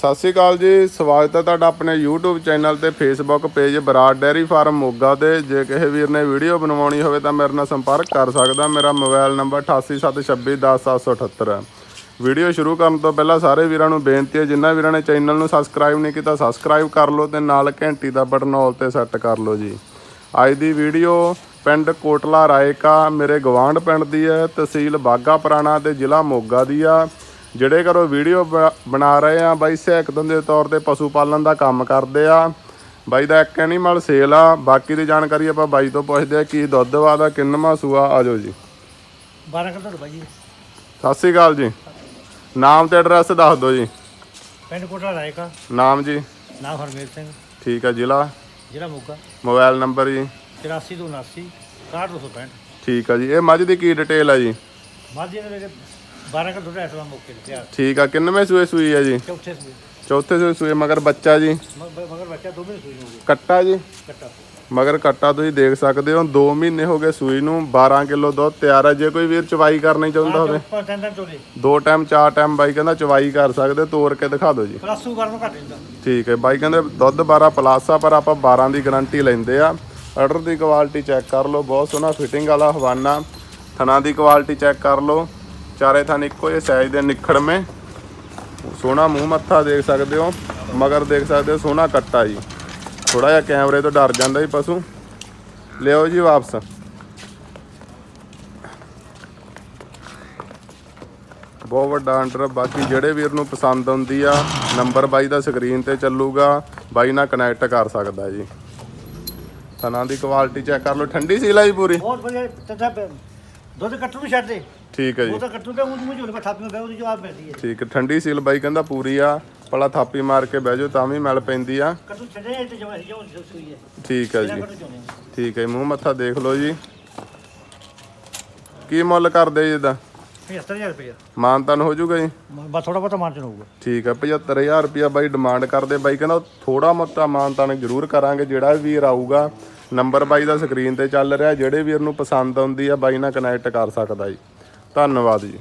ਸਤਿ ਸ਼੍ਰੀ ਅਕਾਲ ਜੀ, ਸਵਾਗਤ ਹੈ ਤੁਹਾਡਾ ਆਪਣੇ YouTube ਚੈਨਲ ਤੇ Facebook page Brar dairy farm Moga ਤੇ। ਜੇ ਕਿਸੇ ਵੀਰ ਨੇ ਵੀਡੀਓ ਬਣਵਾਉਣੀ ਹੋਵੇ ਤਾਂ ਮੇਰੇ ਨਾਲ ਸੰਪਰਕ ਕਰ ਸਕਦਾ। ਮੇਰਾ ਮੋਬਾਈਲ ਨੰਬਰ 8876210778 ਹੈ। ਵੀਡੀਓ ਸ਼ੁਰੂ ਕਰਨ ਤੋਂ ਪਹਿਲਾਂ ਸਾਰੇ ਵੀਰਾਂ ਨੂੰ ਬੇਨਤੀ ਹੈ ਜਿਨ੍ਹਾਂ ਵੀਰਾਂ ਨੇ ਚੈਨਲ ਨੂੰ ਸਬਸਕ੍ਰਾਈਬ ਨਹੀਂ ਕੀਤਾ ਸਬਸਕ੍ਰਾਈਬ ਕਰ ਲਓ ਤੇ ਨਾਲ ਘੰਟੀ ਦਾ ਬਟਨ ਆਲ ਤੇ ਸੈੱਟ ਕਰ ਲਓ ਜੀ। ਅੱਜ ਦੀ ਵੀਡੀਓ ਪਿੰਡ ਕੋਟਲਾ ਰਾਏਕਾ, ਮੇਰੇ ਗਵਾਂਢ ਪਿੰਡ ਦੀ ਹੈ, ਤਹਿਸੀਲ ਬਾਗਾ ਪੁਰਾਣਾ ਤੇ ਜ਼ਿਲ੍ਹਾ ਮੋਗਾ ਦੀ ਆ। ਜਿਹੜੇ ਘਰੋਂ ਵੀਡੀਓ ਬਣਾ ਰਹੇ ਆ ਬਾਈ ਸਹਾਇਕ ਦੇ ਤੌਰ ਤੇ ਪਸ਼ੂ ਪਾਲਣ ਦਾ ਕੰਮ ਕਰਦੇ ਆ। ਬਾਈ ਦਾ ਇੱਕ ਐਨੀਮਲ ਸੇਲ ਆ ਬਾਕੀ ਦੀ ਜਾਣਕਾਰੀ ਆਪਾਂ ਬਾਈ ਤੋਂ ਪੁੱਛਦੇ ਆ ਕੀ ਦੁੱਧ ਵਾਦਾ ਕਿੰਨਵਾਂ ਸੂਆ ਆਜੋ ਜੀ। 12 ਘੰਟੇ ਤੋਂ ਜੀ। ਸਤਿ ਸ਼੍ਰੀ ਅਕਾਲ ਜੀ। ਨਾਮ ਤੇ ਐਡਰੈਸ ਦੱਸ ਦਿਓ ਜੀ। ਪਿੰਡ ਕੋਟਲਾ ਰਾਏਕਾ ਨਾਮ ਜੀ। ਨਾਮ ਹਰਮੇਲ ਸਿੰਘ। ਠੀਕ ਹੈ ਜ਼ਿਲ੍ਹਾ? ਜ਼ਿਲ੍ਹਾ ਮੋਗਾ। ਮੋਬਾਈਲ ਨੰਬਰ ਜੀ। 84 ਤੋਂ 79 6265 ਠੀਕ ਆ ਜੀ। ਇਹ ਮੱਝ ਦੀ ਕੀ ਡਿਟੇਲ ਆ ਜੀ? ਮਾਝੇ ਦੇ ਵਿੱਚ 12 ਘੰਟੇ ਤੋਂ ਇਸ ਵਾਰ ਮੌਕੇ ਤੇ ਤਿਆਰ। ਠੀਕ ਆ ਕਿੰਨਵੇਂ ਸੂਏ ਸੂਈ ਆ ਜੀ? ਚੌਥੇ ਸੂਏ। ਚੌਥੇ ਸੂਏ ਸੂਏ ਮਗਰ ਬੱਚਾ ਜੀ। ਮਗਰ ਬੱਚਾ ਦੋ ਮਹੀਨੇ ਸੂਈ ਹੋ ਗਏ ਕੱਟਾ ਜੀ। ਕੱਟਾ ਮਗਰ ਕੱਟਾ ਤੁਸੀਂ ਦੇਖ ਸਕਦੇ ਹੋ 2 ਮਹੀਨੇ ਹੋ ਗਏ ਸੂਈ ਨੂੰ 12 ਕਿਲੋ ਦੁੱਧ ਤਿਆਰ ਹੈ ਜੇ ਕੋਈ ਵੀਰ ਚਵਾਈ ਕਰਨੀ ਚਾਹੁੰਦਾ ਹੋਵੇ। ਪੰਜ ਤਿੰਨ ਦਿਨ ਚੋਲੇ ਦੋ ਟਾਈਮ ਚਾਰ ਟਾਈਮ ਬਾਈ ਕਹਿੰਦਾ ਚਵਾਈ ਕਰ ਸਕਦੇ ਤੋੜ ਕੇ ਦਿਖਾ ਦਿਓ ਜੀ। ਪਲੱਸੂ ਕਰਨ ਨੂੰ ਘੱਟ ਜਾਂਦਾ ਠੀਕ ਹੈ ਬਾਈ ਕਹਿੰਦੇ ਦੁੱਧ 12 ਪਲੱਸ ਆ ਪਰ ਆਪਾਂ 12 ਦੀ ਗਾਰੰਟੀ ਲੈਂਦੇ ਆ। ਆਰਡਰ ਦੀ ਕੁਆਲਿਟੀ ਚੈੱਕ ਕਰ ਲਓ ਬਹੁਤ ਸੋਹਣਾ ਫਿਟਿੰਗ ਵਾਲਾ ਹਵਾਨਾ। ਥਣਾ ਦੀ ਕੁਆਲਿਟੀ ਚੈੱਕ ਕਰ ਲਓ। ਚਾਰੇ ਥਣ ਇੱਕੋ ਜਿਹੇ ਸਾਈਜ਼ ਦੇ ਨਿਖੜਵੇਂ ਸੋਹਣਾ ਮੂੰਹ ਮੱਥਾ ਦੇਖ ਸਕਦੇ ਹੋ, ਮਗਰ ਦੇਖ ਸਕਦੇ ਹੋ, ਸੋਹਣਾ ਕੱਟਾ ਜੀ। ਥੋੜਾ ਜਿਹਾ ਕੈਮਰੇ ਤੋਂ ਡਰ ਜਾਂਦਾ ਜੀ ਪਸ਼ੂ। ਲਿਓ ਜੀ ਵਾਪਸ। ਬਹੁਤ ਵੱਡਾ ਅੰਡਰ ਬਾਕੀ ਜਿਹੜੇ ਵੀਰ ਨੂੰ ਪਸੰਦ ਆਉਂਦੀ ਆ ਨੰਬਰ ਬਾਈ ਦਾ ਸਕਰੀਨ ਤੇ ਚੱਲੂਗਾ, ਬਾਈ ਨਾਲ ਕਨੈਕਟ ਕਰ ਸਕਦਾ ਜੀ। ਥਣਾ ਦੀ ਕੁਆਲਿਟੀ ਚੈੱਕ ਕਰ ਲਓ, ਠੰਡੀ ਸੀ ਜੀ ਪੂਰੀ। ਬਹੁਤ ਵਧੀਆ ਦੁੱਧ ਕੱਟੂ ਨੂੰ ਛੱਡ ਦੇ। ਠੀਕ ਹੈ ਜੀ। ਉਹ ਤਾਂ ਕੱਟੂ ਤੇ ਉਹ ਮੂੰਹ ਝੋਲੇ ਪਰ ਥਾਪੀ ਬੈ ਉਹਦੀ ਜਵਾਬ ਮਿਲਦੀ ਹੈ। ਠੀਕ ਹੈ ਠੰਡੀ ਸੀਲ ਬਾਈ ਕਹਿੰਦਾ ਪੂਰੀ ਆ ਪਲਾ ਥਾਪੀ ਮਾਰ ਕੇ ਬਹਿ ਜਾਓ ਤਾਂ ਵੀ ਮਿਲ ਪੈਂਦੀ ਆ। ਕੱਟੂ ਛੱਡੇ ਤੇ ਜਵਾਬ ਜੋ ਸੂਈ ਹੈ। ਠੀਕ ਹੈ ਜੀ। ਠੀਕ ਹੈ ਮੂੰਹ ਮੱਥਾ ਦੇਖ ਲਓ ਜੀ। ਕੀ ਮੁੱਲ ਕਰਦੇ ਜੀ ਇਹਦਾ? 75000 ਰੁਪਏ ਮਾਨਤਨ ਹੋ ਜਾਊਗਾ ਜੀ। ਬਸ ਥੋੜਾ ਬਹੁਤਾ ਮਾਰਜਨ ਹੋਊਗਾ। ਠੀਕ ਹੈ 75000 ਰੁਪਿਆ ਬਾਈ ਡਿਮਾਂਡ ਕਰਦੇ। ਬਾਈ ਕਹਿੰਦਾ ਥੋੜਾ ਮੋਟਾ ਮਾਨਤਾਨ ਜ਼ਰੂਰ ਕਰਾਂਗੇ ਜਿਹੜਾ ਵੀ ਵੀਰ ਆਊਗਾ। ਨੰਬਰ ਬਾਈ ਦਾ ਸਕਰੀਨ ਤੇ ਚੱਲ ਰਿਹਾ, ਜਿਹੜੇ ਵੀਰ ਨੂੰ ਪਸੰਦ ਆਉਂਦੀ ਆ ਬਾਈ ਨਾਲ ਕਨੈਕਟ ਕਰ ਸਕਦਾ ਜੀ। ਧੰਨਵਾਦ ਜੀ।